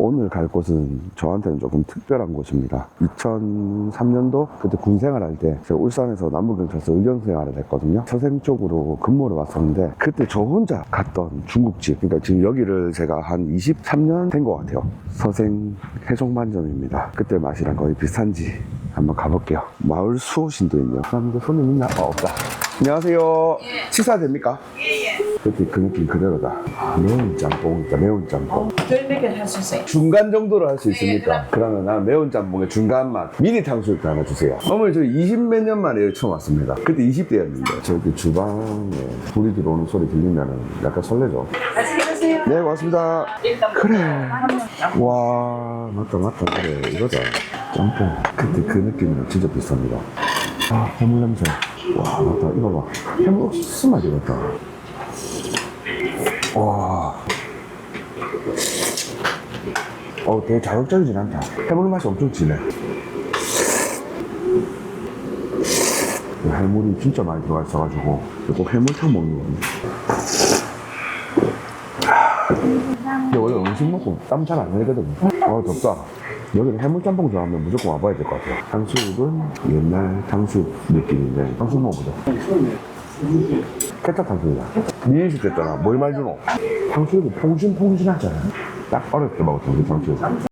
오늘 갈 곳은 저한테는 조금 특별한 곳입니다. 2003년도 그때 군 생활할 때 제가 울산에서 남부경찰서 의경 생활을 했거든요. 서생 쪽으로 근무를 왔었는데 그때 저 혼자 갔던 중국집 그러니까 지금 여기를 제가 한 23년 된 것 같아요. 서생 해종반점입니다. 그때 맛이랑 거의 비슷한지 한번 가볼게요. 마을 수호신도 있네요. 감사합니다. 손님 있나? 어, 없다. 안녕하세요. 식사 됩니까? 그때 그 느낌 그대로다. 아, 매운 짬뽕 있다. 매운 짬뽕. 별몇개 할수 있어요. 중간 정도로 할 수 있습니까? 그러면 난 매운 짬뽕의 중간 맛 미니 탕수육 하나 주세요. 어머니 저 20몇 년 만에 처음 왔습니다. 그때 20대였는데 저기 주방에 불이 들어오는 소리 들리면 약간 설레죠. 맛있게 드세요. 네 고맙습니다. 일단 그래. 와 맞다 맞다 그래 이거다. 짬뽕. 그때 그 느낌이랑 진짜 비슷합니다. 아 해물 냄새. 와 맞다 이거 봐. 해물 옥수수 맛이 같다. 와. 어, 되게 자극적이진 않다. 해물 맛이 엄청 진해. 이 해물이 진짜 많이 들어가 있어가지고 꼭 해물탕 먹는 거네. 근데 원래 음식 먹고 땀 잘안 흘거든요. 아 덥다. 여기는 해물짬뽕 좋아하면 무조건 와봐야 될 것 같아요. 탕수육은 옛날 탕수육 느낌인데 탕수육 먹어보자. 케찹 탕수육이야. 미인식 됐잖아. 뭘 말 주노? 탕수육이 퐁신퐁신하잖아. 딱 어렸을 때 먹었던 그 탕수육.